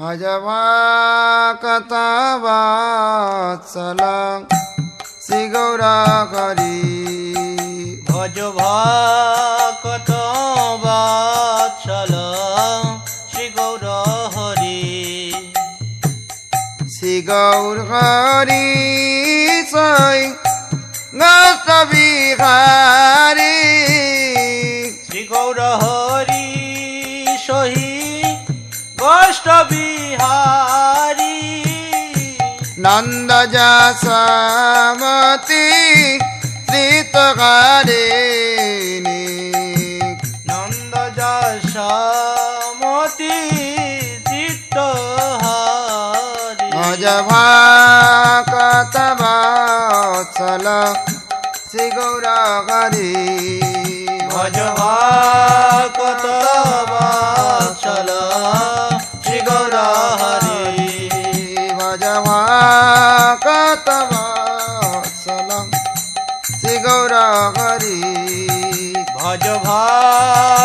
ভজভাকতবৎসল শ্রী গৌর হরি ভজ ভকত বাৎসল শ্রী গৌর হরি শ্রী গৌর হরি সই গস্ত বিহারী। নন্দ যশমতি শ্রীতকারিণী নন্দ যশমতি চিত্ত হরি ভজ ভাকতবৎসল ভাকতবৎসল শ্রী গৌর হরি ভজ ভাকত